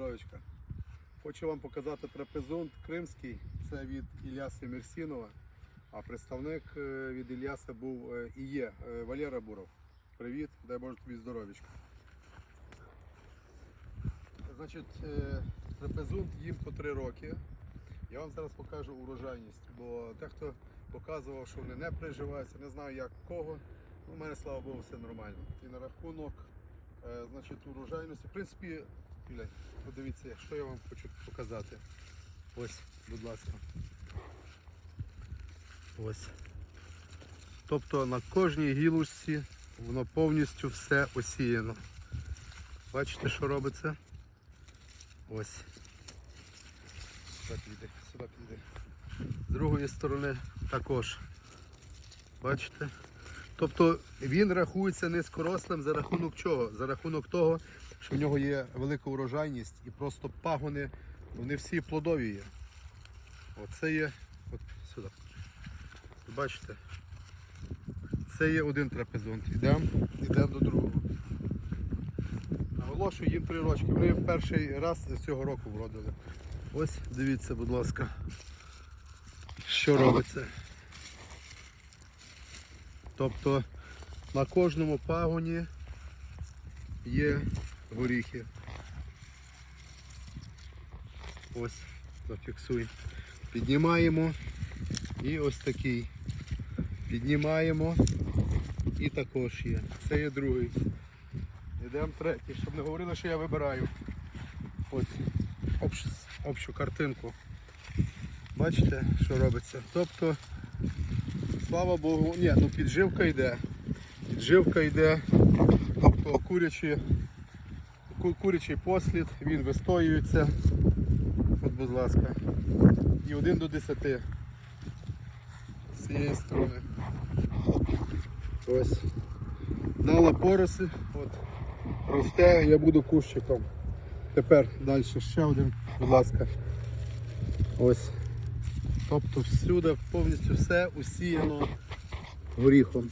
здоровечка. Хочу вам показати трапезунт кримський. Це від Ільяси Мерсінова. А представник е, від Ільяса був е, і є е, Валера Буров. Привіт, дай Боже тобі здоровечка. Значить, трапезунт їм по 3 роки. Я вам зараз покажу урожайність, бо дехто показував, що вони не приживаються, не знаю як кого. Ну, У мене, слава Богу, все нормально. І на рахунок значить, урожайності. В принципі, Юля, подивіться, що я вам хочу показати. Ось, будь ласка. Ось. Тобто на кожній гілочці воно повністю все осіяно. Бачите, що робиться? Ось. Сюди піде, сюди піде. З другої сторони також. Бачите? Тобто він рахується низькорослим за рахунок чого? За рахунок того, що в нього є велика урожайність і просто пагони, вони всі плодові є. Оце є. От сюди. Бачите? Це є один трапезунт. Йдемо, йдемо до другого. Наголошую, їм три рочки. Вони в перший раз цього року вродили. Ось дивіться, будь ласка, що робиться. Тобто на кожному пагоні є горіхи. Ось, зафіксуй. Піднімаємо і ось такий. Піднімаємо і також є. Це є другий. Йдемо третій, щоб не говорили, що я вибираю. Ось общ, общу картинку. Бачите, що робиться? Тобто, слава Богу, ні, ну підживка йде. Підживка йде, тобто курячі, ку- курячий послід, він вистоюється. От, будь ласка. І 1 до 10 з цієї сторони. Ось. Дала пороси, от, росте, я буду кущиком. Тепер далі ще один, будь ласка. Ось. Тобто всюди повністю все усіяно горіхом.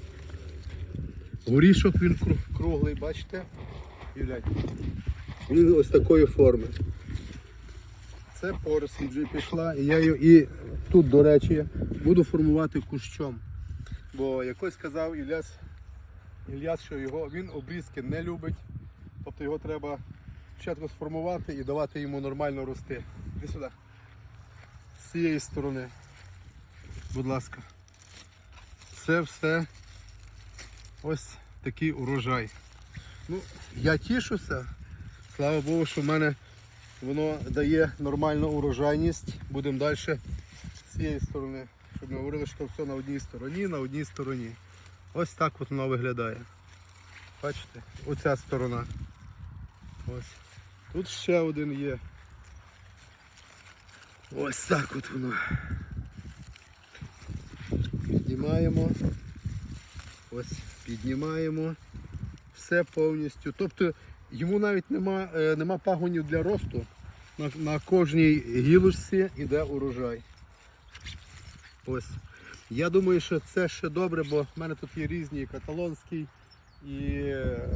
Горішок він круглий, бачите? Він ось такої форми. Це поросль вже пішла. І я її і тут, до речі, буду формувати кущом. Бо якось сказав Ілляс, Ільяс, що його він обрізки не любить. Тобто його треба спочатку сформувати і давати йому нормально рости. Іди сюди. З цієї сторони. Будь ласка. Це все ось такий урожай. Ну, я тішуся. Слава Богу, що в мене воно дає нормальну урожайність. Будемо далі з цієї сторони. Щоб не говорили, що все на одній стороні, на одній стороні. Ось так от воно виглядає. Бачите? Оця сторона. Ось. Тут ще один є. Ось так от воно. Піднімаємо. Ось піднімаємо. Все повністю. Тобто йому навіть нема, е, нема пагонів для росту. На, на кожній гілочці йде урожай. Ось. Я думаю, що це ще добре, бо в мене тут є різні і каталонський, і е,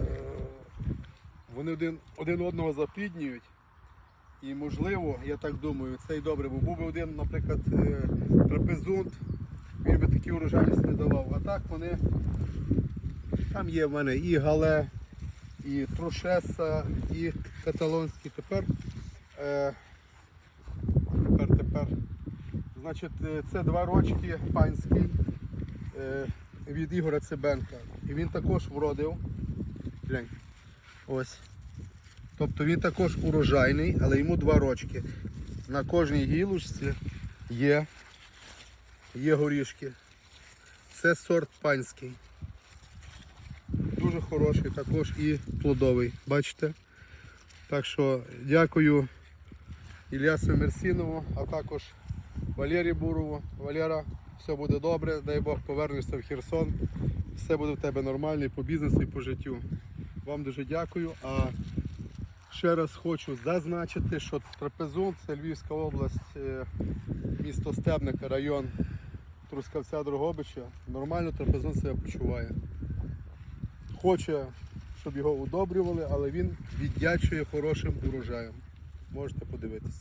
вони один, один одного запліднюють. І можливо, я так думаю, це і добре, бо був би один, наприклад, е, трапезунт, він би такі урожайність не давав. А так вони, там є в мене і гале, і трошеса, і каталонський. Тепер, е, тепер, тепер. Значить, е, це два рочки панський е, від Ігоря Цибенка. І він також вродив. Глянь. Ось. Тобто він також урожайний, але йому два рочки. На кожній гілочці є, є горішки. Це сорт панський. Хороший, також і плодовий. Бачите? Так що дякую Ільясу Мерсінову, а також Валерію Бурову. Валера, все буде добре, дай Бог повернешся в Херсон. Все буде в тебе нормально і по бізнесу, і по життю. Вам дуже дякую. А ще раз хочу зазначити, що Трапезун це Львівська область, е, місто Стебника, район Трускавця Дрогобича. Нормально Трапезун себе почуває. Хоче, щоб його удобрювали, але він віддячує хорошим урожаєм. Можете подивитися.